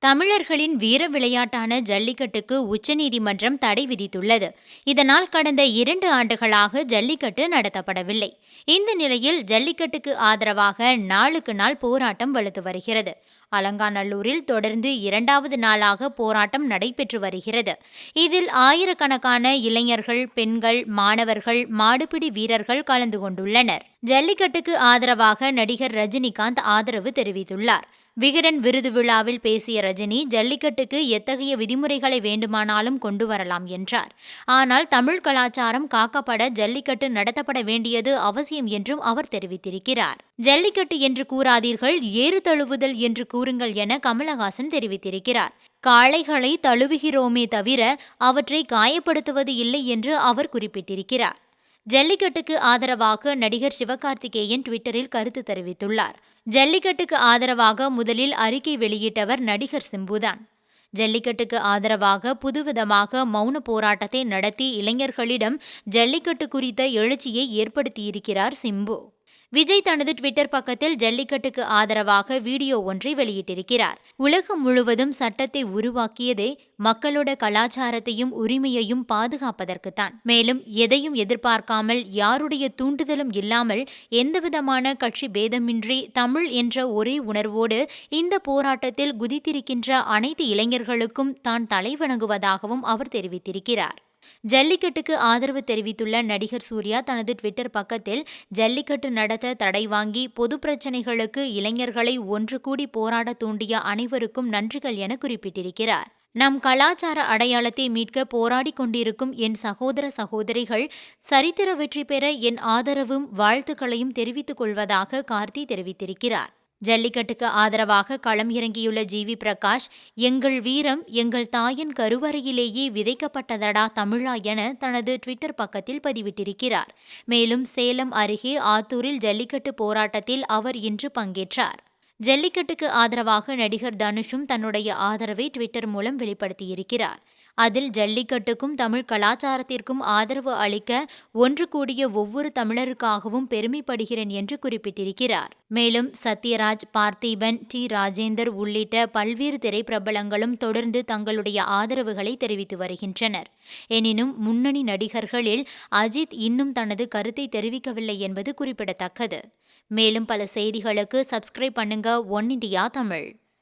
தமிழர்களின் வீர விளையாட்டான ஜல்லிக்கட்டுக்கு உச்சநீதிமன்றம் தடை விதித்துள்ளது. இதனால் கடந்த இரண்டு ஆண்டுகளாக ஜல்லிக்கட்டு நடத்தப்படவில்லை. இந்த நிலையில் ஜல்லிக்கட்டுக்கு ஆதரவாக நாளுக்கு நாள் போராட்டம் வலுத்து வருகிறது. அலங்காநல்லூரில் தொடர்ந்து இரண்டாவது நாளாக போராட்டம் நடைபெற்று வருகிறது. இதில் ஆயிரக்கணக்கான இளைஞர்கள் பெண்கள் மாணவர்கள் மாடுபிடி வீரர்கள் கலந்து கொண்டுள்ளனர். ஜல்லிக்கட்டுக்கு ஆதரவாக நடிகர் ரஜினிகாந்த் ஆதரவு தெரிவித்துள்ளார். விகடன் விருது விழாவில் பேசிய ரஜினி ஜல்லிக்கட்டுக்கு எத்தகைய விதிமுறைகளை வேண்டுமானாலும் கொண்டு வரலாம் என்றார். ஆனால் தமிழ் கலாச்சாரம் காக்கப்பட ஜல்லிக்கட்டு நடத்தப்பட வேண்டியது அவசியம் என்றும் அவர் தெரிவித்திருக்கிறார். ஜல்லிக்கட்டு என்று கூறாதீர்கள் ஏறு தழுவுதல் என்று கூறுங்கள் என கமலஹாசன் தெரிவித்திருக்கிறார். காளைகளை தழுவுகிறோமே தவிர அவற்றை காயப்படுத்துவது இல்லை என்று அவர் குறிப்பிட்டிருக்கிறார். ஜல்லிக்கட்டுக்கு ஆதரவாக நடிகர் சிவகார்த்திகேயன் ட்விட்டரில் கருத்து தெரிவித்துள்ளார். ஜல்லிக்கட்டுக்கு ஆதரவாக முதலில் அறிக்கை வெளியிட்டவர் நடிகர் சிம்புதான். ஜல்லிக்கட்டுக்கு ஆதரவாக புதுவிதமாக மௌன போராட்டத்தை நடத்தி இளைஞர்களிடம் ஜல்லிக்கட்டு குறித்த எழுச்சியை ஏற்படுத்தியிருக்கிறார் சிம்பு. விஜய் தனது ட்விட்டர் பக்கத்தில் ஜல்லிக்கட்டுக்கு ஆதரவாக வீடியோ ஒன்றை வெளியிட்டிருக்கிறார். உலகம் முழுவதும் சட்டத்தை உருவாக்கியதே மக்களோட கலாச்சாரத்தையும் உரிமையையும் பாதுகாப்பதற்குத்தான். மேலும் எதையும் எதிர்பார்க்காமல் யாருடைய தூண்டுதலும் இல்லாமல் எந்தவிதமான கட்சி பேதமின்றி தமிழ் என்ற ஒரே உணர்வோடு இந்த போராட்டத்தில் குதித்திருக்கின்ற அனைத்து இளைஞர்களுக்கும் தான் தலைவணங்குவதாகவும் அவர் தெரிவித்திருக்கிறார். ஜல்லிக்கட்டுக்கு ஆதரவு தெரிவித்துள்ள நடிகர் சூர்யா தனது ட்விட்டர் பக்கத்தில் ஜல்லிக்கட்டு நடத்த தடை வாங்கி பொது பிரச்சினைகளுக்கு இளைஞர்களை ஒன்று கூடி போராட தூண்டிய அனைவருக்கும் நன்றிகள் என குறிப்பிட்டிருக்கிறார். நம் கலாச்சார அடையாளத்தை மீட்க போராடி கொண்டிருக்கும் என் சகோதர சகோதரிகள் சரித்திர வெற்றி பெற என் ஆதரவும் வாழ்த்துக்களையும் தெரிவித்துக் கொள்வதாக கார்த்தி தெரிவித்திருக்கிறார். ஜல்லிக்கட்டுக்கு ஆதரவாக களம் இறங்கியுள்ள ஜி. வி. பிரகாஷ் எங்கள் வீரம் எங்கள் தாயின் கருவறையிலேயே விதைக்கப்பட்டதடா தமிழா என தனது ட்விட்டர் பக்கத்தில் பதிவிட்டிருக்கிறார். மேலும் சேலம் அருகே ஆத்தூரில் ஜல்லிக்கட்டு போராட்டத்தில் அவர் இன்று பங்கேற்றார். ஜல்லிக்கட்டுக்கு ஆதரவாக நடிகர் தனுஷும் தன்னுடைய ஆதரவை ட்விட்டர் மூலம் வெளிப்படுத்தியிருக்கிறார். அதில் ஜல்லிக்கட்டுக்கும் தமிழ் கலாச்சாரத்திற்கும் ஆதரவு அளிக்க ஒன்று கூடிய ஒவ்வொரு தமிழருக்காகவும் பெருமைப்படுகிறேன் என்று குறிப்பிட்டிருக்கிறார். மேலும் சத்யராஜ் பார்த்திபன் டி. ராஜேந்தர் உள்ளிட்ட பல்வேறு திரைப்பிரபலங்களும் தொடர்ந்து தங்களுடைய ஆதரவுகளை தெரிவித்து வருகின்றனர். எனினும் முன்னணி நடிகர்களில் அஜித் இன்னும் தனது கருத்தை தெரிவிக்கவில்லை என்பது குறிப்பிடத்தக்கது. மேலும் பல செய்திகளுக்கு சப்ஸ்கிரைப் பண்ணுங்க ஒன் இண்டியா தமிழ்.